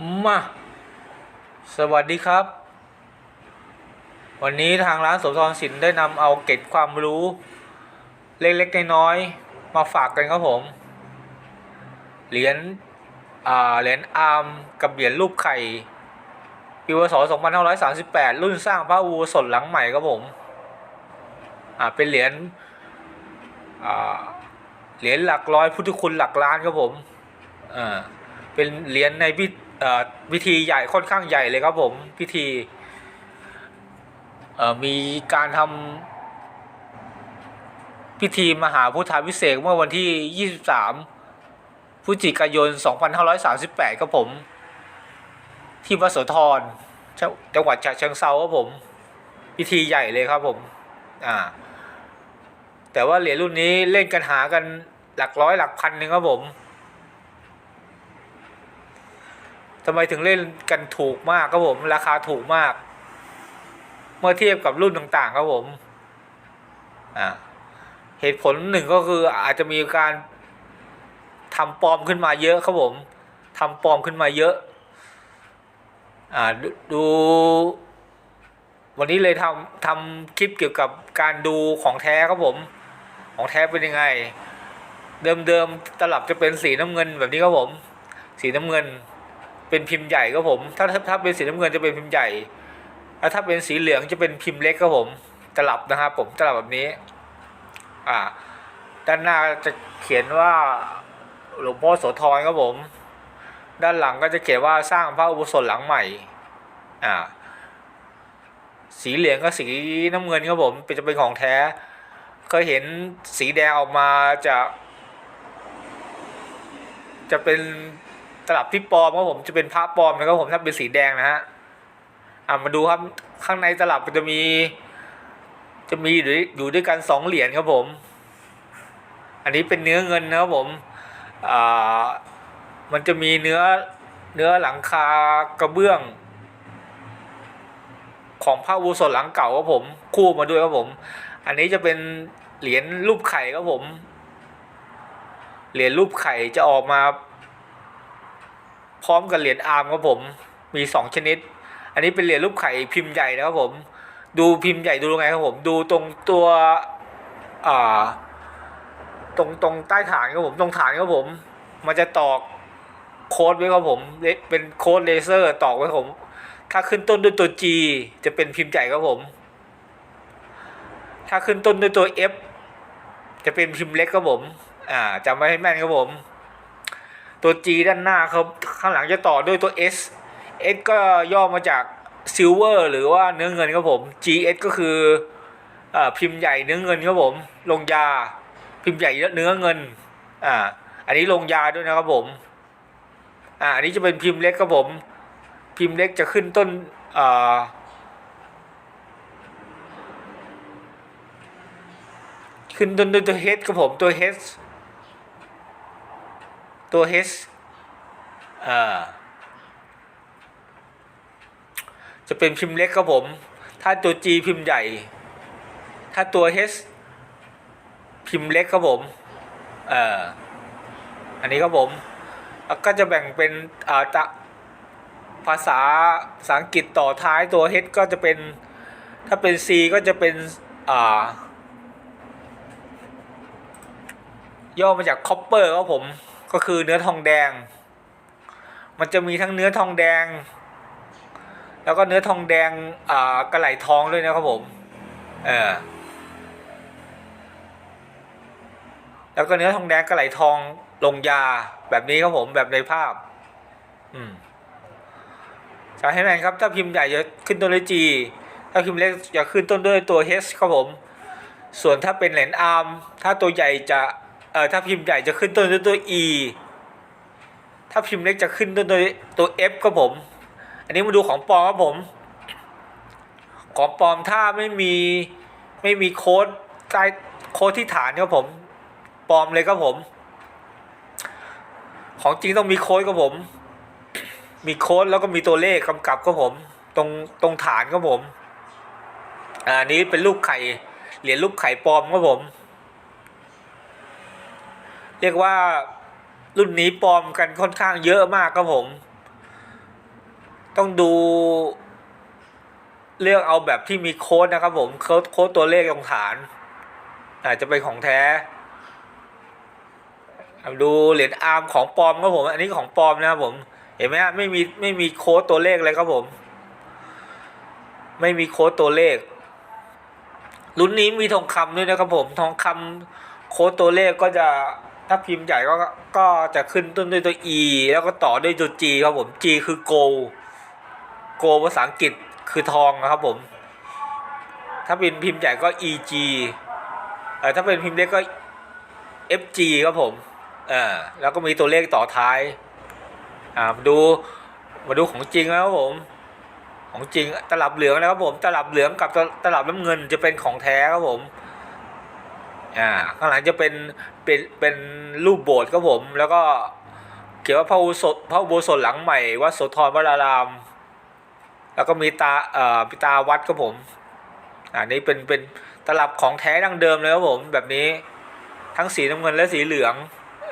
มา สวัสดีครับ วันนี้ทางร้านสมทรสินได้นำเอาเกร็ดความรู้ เล็กๆน้อยๆมาฝากกันครับผม เหรียญอ่าเหรียญอาร์มกับเหรียญรูปไข่ปีพศ2538 รุ่นสร้างพระอุสถหลังใหม่ครับผม อ่าเป็นเหรียญอ่าเหรียญหลักร้อยพุทธคุณหลักล้านครับผม อ่าเป็นเหรียญในพิ พิธีใหญ่ค่อนข้างใหญ่เลยครับผมพิธีมีการทำพิธีมหาพุทธาพิเศษเมื่อวันที่ 23พฤศจิกายน 2538ครับผม ที่วัดโสธรจังจังหวัดฉะเชิงเซาครับผม พิธีใหญ่เลยครับผมอ่าแต่ว่าเหรียญรุ่นนี้เล่นกันหากันหลักร้อยหลักพันหนึ่งครับผม ทำไมถึงเล่นกันถูกมากครับผมราคาถูกมาก เมื่อเทียบกับรุ่นต่างๆครับผมอ่าเหตุผลหนึ่งก็คืออาจจะมีการทำปลอมขึ้นมาเยอะครับผมทำปลอมขึ้นมาเยอะอ่าดดูวันนี้เลยทำทำคลิปเกี่ยวกับการดูของแท้ครับผม ของแท้เป็นยังไง เดิมๆตลับจะเป็นสีน้ำเงินแบบนี้ครับผม สีน้ำเงิน เป็นพิมพ์ใหญ่ครับผม ถ้าถ้าเป็นสีน้ำเงินจะเป็นพิมพ์ใหญ่แล้วถ้าเป็นสีเหลืองจะเป็นพิมพ์เล็กครับผมตลับนะครับผมตลับแบบนี้ อ่า ด้านหน้าจะเขียนว่าหลวงพ่อโสธรครับผม ด้านหลังก็จะเขียนว่าสร้างพระอุโบสถหลังใหม่ อ่า สีเหลืองกับสีน้ำเงินครับผมเป็นจะเป็นของแท้ เคยเห็นสีแดงออกมาจะ จะเป็น ตลับที่ปลอมครับผมจะเป็นพระปลอมนะครับผมถ้าเป็นสีแดงนะฮะอ่ามาดูครับข้างในตลับมันจะมี จะมีอยู่ด้วยอยู่ด้วยกันสองเหรียญครับผม อันนี้เป็นเนื้อเงินนะครับผมอ่ามันจะมีเนื้อเนื้อหลังคากระเบื้อง ของพระอุสถหลังเก่าครับผมคู่มาด้วยครับผม อันนี้จะเป็นเหรียญรูปไข่ครับผมเหรียญรูปไข่จะออกมา พร้อมกับเหรียญอาร์มครับผมมีสองชนิด อันนี้เป็นเหรียญรูปไข่พิมพ์ใหญ่นะครับผม ดูพิมพ์ใหญ่ดูยังไงครับผมดูตรงตัวอ่าตรงตรงใต้ฐานครับผมตรงฐานครับผม มันจะตอกโค้ดไว้ครับผมเป็นโค้ดเลเซอร์ตอกไว้ครับผม ถ้าขึ้นต้นด้วยตัว G จะเป็นพิมพ์ใหญ่ครับผม ถ้าขึ้นต้นด้วยตัว F จะเป็นพิมพ์เล็กครับผม อ่าจำไว้ให้แม่นครับผม ตัว G ด้านหน้าครับข้างหลังจะต่อด้วยตัว S S ก็ย่อมาจากซิลเวอร์หรือว่าเนื้อเงินครับผม GS ก็คืออพิมพ์ใหญ่เนื้อเงินครับผม ลงยา พิมพ์ใหญ่เนื้อเงินอ่าอันนี้ลงยาด้วยนะครับผมอ่าอันนี้จะเป็นพิมพ์เล็กครับผม พิมพ์เล็กจะขึ้นต้นอ่าขึ้นต้นด้วยตัว H ครับผมตัว H ตัว H อ่าจะเป็นพิมพ์เล็กครับผม ถ้าตัว G พิมพ์ใหญ่ ถ้าตัว H พิมพ์เล็กครับผมเอ่ออันนี้ครับผมแล้วก็จะแบ่งเป็นอ่าภาษาภาษาอังกฤษต่อท้ายตัว H ก็จะเป็น ถ้าเป็น C ก็จะเป็นอ่าย่อมาจาก copper ครับผม ก็คือเนื้อทองแดง มันจะมีทั้งเนื้อทองแดง แล้วก็เนื้อทองแดงอ่ากระไหลทองด้วยนะครับผมเออแล้วก็เนื้อทองแดงกระไหลทองลงยาแบบนี้ครับผมแบบในภาพ อืมจะให้แมนครับ ถ้าพิมพ์ใหญ่จะขึ้นต้นด้วย G ถ้าพิมพ์เล็กจะขึ้นต้นด้วยตัว H ครับผม ส่วนถ้าเป็นเหรียญอาร์มถ้าตัวใหญ่จะ เอ่อถ้าพิมพ์ใหญ่จะขึ้นต้นด้วยตัว E ถ้าพิมพ์เล็กจะขึ้นต้นด้วยตัว F ครับผม อันนี้มาดูของปลอมครับผม ของปลอมถ้าไม่มีไม่มีโค้ดใต้โค้ดที่ฐานครับผมปลอมเลยครับผม ของจริงต้องมีโค้ดครับผม มีโค้ดแล้วก็มีตัวเลขกำกับครับผม ตรงตรงฐานครับผมอ่านี้เป็นรูปไข่เหรียญรูปไข่ปลอมครับผม เรียกว่ารุ่นนี้ปลอมกันค่อนข้างเยอะมากครับผม ต้องดู เลือกเอาแบบที่มีโค้ดนะครับผมโค้ดโค้ดตัวเลขตรงฐาน อาจจะเป็นของแท้ ดูเหรียญอาร์มของปลอมครับผม อันนี้ของปลอมนะครับผม เห็นไหมฮะไม่มีไม่มีโค้ดตัวเลขเลยครับผม ไม่มีโค้ดตัวเลข รุ่นนี้มีทองคำด้วยนะครับผม ทองคำโค้ดตัวเลขก็จะ ถ้าพิมพ์ใหญ่ก็ก็จะขึ้นต้นด้วยตัว e แล้วก็ต่อด้วยตัว g ครับผม g คือ gold gold ภาษาอังกฤษคือทองนะครับผม ถ้าเป็นพิมพ์ใหญ่ก็ eg เออถ้าเป็นพิมพ์เล็กก็ fg ครับผมเออแล้วก็มีตัวเลขต่อท้ายอ่ามาดูมาดูของจริงนะครับผม ของจริงตลับเหลืองนะครับผม ตลับเหลืองกับตตลับน้ำเงินจะเป็นของแท้ครับผม อ่าข้างหลังจะเป็นเป็นเป็นรูปโบสถ์ครับผม แล้วก็เขียนว่าพระอุโบสถพระอุโบสถหลังใหม่วัดโสธรวราราม แล้วก็มีตาเอ่อพิตาวัดครับผมอ่านี่เป็นเป็นตลับของแท้ดั้งเดิมเลยครับผมแบบนี้ทั้งสีน้ำเงินและสีเหลือง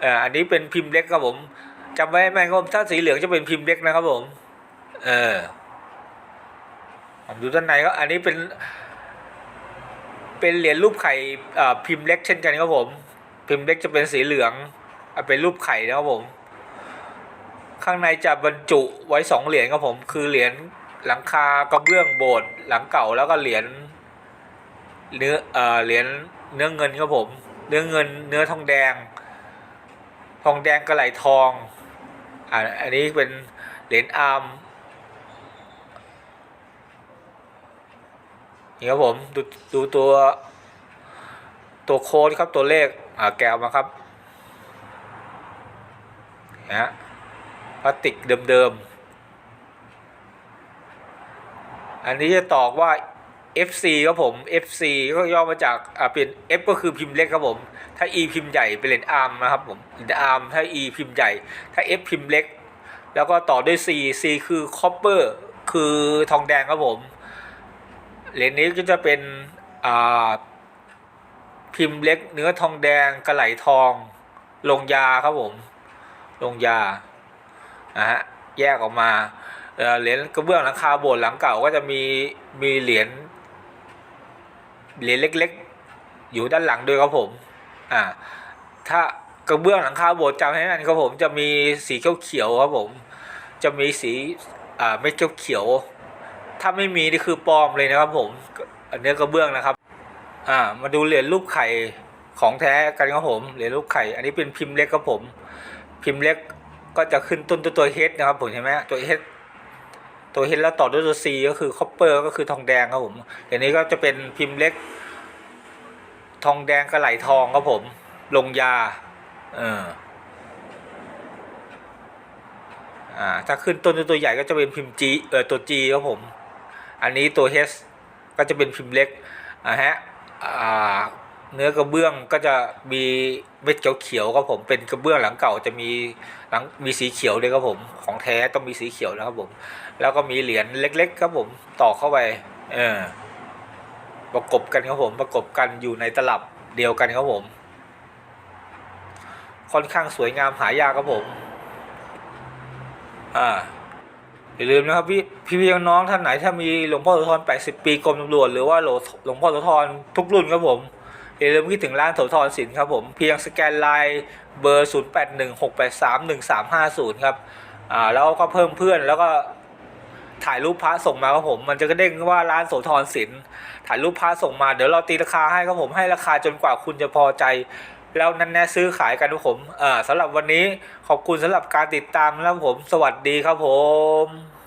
เอ่ออันนี้เป็นพิมพ์เล็กครับผมจำไว้ไหมครับถ้าสีเหลืองจะเป็นพิมพ์เล็กนะครับผม เออผมดูด้านในก็อันนี้เป็น เป็นเหรียญรูปไข่พิมพ์เล็กเช่นกันครับผม พิมพ์เล็กจะเป็นสีเหลืองเป็นรูปไข่นะครับผม ข้างในจะบรรจุไว้สองเหรียญครับผม คือเหรียญหลังคากระเบื้องโบสถ์หลังเก่าแล้วก็เหรียญเนื้อเอ่อเหรียญเนื้อเงินครับผม เนื้อเงินเนื้อทองแดง ทองแดงกระไหลทองอ่าอันนี้เป็นเหรียญอาร์ม นี่ครับผมดูดูตัวตัวโค้ดครับตัวเลขอ่าแกะมาครับนะฮะพลาสติกเดิมๆ อันนี้จะตอกว่า FC ครับผม FC ก็ย่อมาจากอ่าเป็น F ก็คือพิมพ์เล็กครับผม ถ้า E พิมพ์ใหญ่เป็นเหรียญอาร์มนะครับผมเหรียญอาร์มถ้า E พิมพ์ใหญ่ ถ้า F พิมพ์เล็ก แล้วก็ต่อด้วย C C คือคอปเปอร์คือทองแดงครับผม เหรียญนี้ก็จะเป็นพิมพ์เล็กเนื้อทองแดงกระไหลทอง ลงยาครับผม ลงยานะฮะแยกออกมาเอ่อเหรียญกระเบื้องหลังคาโบสถ์หลังเก่าก็จะมีมีเหรียญเหรียญเล็กๆ อยู่ด้านหลังด้วยครับผมอ่าถ้ากระเบื้องหลังคาโบสถ์จำให้แม่นครับผมจะมีสีเขียวๆครับผม จะมีสีอ่าเม็ดเขียวๆ ถ้าไม่มีนี่คือปลอมเลยนะครับผมอันนื้กระเบื้องนะครับ อ่า มาดูเหรียญรูปไข่ของแท้กันครับผมเหรียญรูปไข่ อันนี้เป็นพิมพ์เล็กครับผม พิมพ์เล็กก็จะขึ้นต้นตัวตัวเฮดนะครับผมเห็นไหมตัวเฮดตัวเฮดแล้วต่อด้วยตัว C ก็คือคอปเปอร์ก็คือทองแดงครับผมอย่างนี้ก็จะเป็นพิมพ์เล็ก ทองแดงกระไหลทองครับผม ลงยา เอออ่าถ้าขึ้นต้นด้วตัวใหญ่ก็จะเป็นพิมพ์ G เออตัว G ครับผม อันนี้ตัว H ก็จะเป็นพิมพ์เล็กอ่าฮะเนื้อกระเบื้องก็จะมีเม็ดเขียวๆครับผมเป็นกระเบื้องหลังเก่าจะมีหลังมีสีเขียวด้วยครับผมของแท้ต้องมีสีเขียวนะครับผม แล้วก็มีเหรียญเล็ก ๆ ครับผมต่อเข้าไปเออประกบกันครับผมประกบกันอยู่ในตลับเดียวกันครับผม ค่อนข้างสวยงามหายากครับผมอ่า อย่าลืมนะครับพี่พี่พี่น้องท่านไหนถ้ามีหลวงพ่อโสธร 80 ปีกรมตำรวจหรือว่าหลวงพ่อโสธรทุกรุ่นครับผมอย่าลืมคิดถึงร้านโสธรสินครับผมเพียงสแกนไลน์เบอร์ 0816831350 ครับอ่าแล้วก็เพิ่มเพื่อนแล้วก็ถ่ายรูปพระส่งมาครับผม มันจะกระเด้งว่าร้านโสธรสินถ่ายรูปพระส่งมา เดี๋ยวเราตีราคาให้ครับผม ให้ราคาจนกว่าคุณจะพอใจ แล้วนั่นแน่ซื้อขายกันทุกผมอ่าสำหรับวันนี้ขอบคุณสำหรับการติดตามนะครับผม สวัสดีครับผม